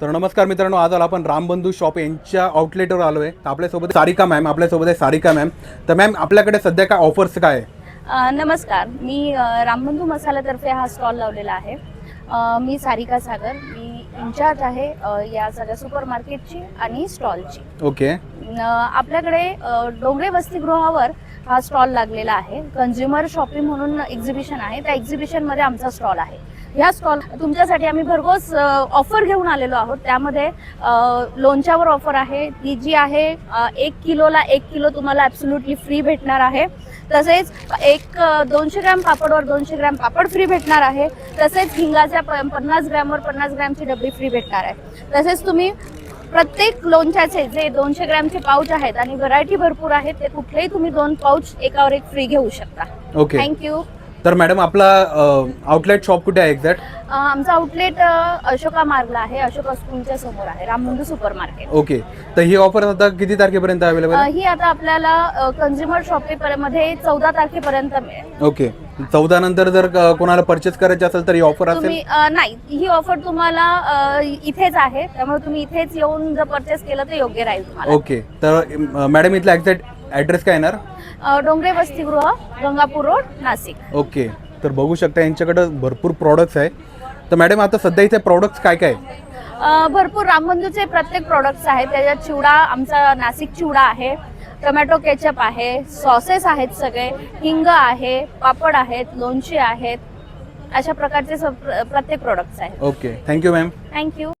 तर नमस्कार मित्रांनो आज आलो आपण रामबंधू शॉप यांच्या आउटलेटवर आलो आहे तर आपल्यासोबत सारिका मॅम आपल्यासोबत आहे सारिका मॅम तर मॅम आपल्याकडे सध्या काय ऑफर्स काय आहे? अ, नमस्कार. मी अ, रामबंधू मसाल्यातर्फे हा स्टॉल लावलेला आहे. अ, मी सारिका सागर. मी इन्चार्ज आहे अ, या सगळ्या सुपर मार्केटची आणि स्टॉलची ओके. आपल्याकडे अ, डोंगरे वसतिगृहावर हा स्टॉल लागलेला आहे. कन्झ्युमर शॉपिंग म्हणून एक्झिबिशन आहे. त्या एक्झिबिशनमध्ये आमचा स्टॉल आहे. ह्या स्टॉल तुमच्यासाठी आम्ही भरघोस ऑफर घेऊन आलेलो आहोत. त्यामध्ये लोणच्यावर ऑफर आहे. ती जी आहे एक किलोला एक किलो तुम्हाला ॲब्सोल्युटली फ्री भेटणार आहे. तसेच एक दोनशे ग्रॅम पापडवर दोनशे ग्रॅम पापड फ्री भेटणार आहे. तसेच हिंगाच्या प- पन्नास ग्रॅमवर पन्नास ग्रॅमची डबी फ्री भेटणार आहे. तसेच तुम्ही प्रत्येक लोणच्याचे जे दोनशे ग्रॅमचे पाऊच आहेत आणि व्हरायटी भरपूर आहेत ते कुठलेही तुम्ही दोन पाऊच एकावर एक फ्री घेऊ शकता. ओके थँक्यू तर मॅडम आपला आउटलेट शॉप कुठे आहे एक्झॅक्ट आमचं आउटलेट अशोका मार्गला आहे. अशोका स्कूलच्या समोर आहे रामबंधू सुपर मार्केट ओके. तर ही ऑफर आता किती तारखेपर्यंत अवेलेबल आहे? ही आता आपल्याला कन्झ्युमर शॉपिंगमध्ये चौदा तारखेपर्यंत मिळेल. ओके. चौदा नंतर जर कोणाला परचेस करायचे असेल तर ही ऑफर असेल? तुम्ही अ, नाही. ही ऑफर तुम्हाला अ, इथेच आहे. त्यामुळे तुम्ही इथेच येऊन जर परचेस केलं तर योग्य राहील तुम्हाला. ओके. तर मॅडम इथला एक्झॅक्ट ॲड्रेस काय येणार? अ, डोंगरे वसतिगृह गंगापूर रोड नाशिक. ओके तर बघू शकता यांच्याकडं भरपूर प्रॉडक्ट्स आहे. तर मॅडम आता सध्या इथे प्रॉडक्ट्स काय काय? आहे? अ, भरपूर रामबंधूचे प्रत्येक प्रोडक्ट्स आहेत. त्याच्यात चिवडा आमचा नाशिक चिवडा आहे. टोमॅटो केचप आहे. सॉसेस आहेत सगळे. हिंग आहे पापड आहेत लोणची आहेत. अशा प्रकारचे सब- प्रत्येक प्रोडक्ट्स आहेत. Okay thank you ma'am thank you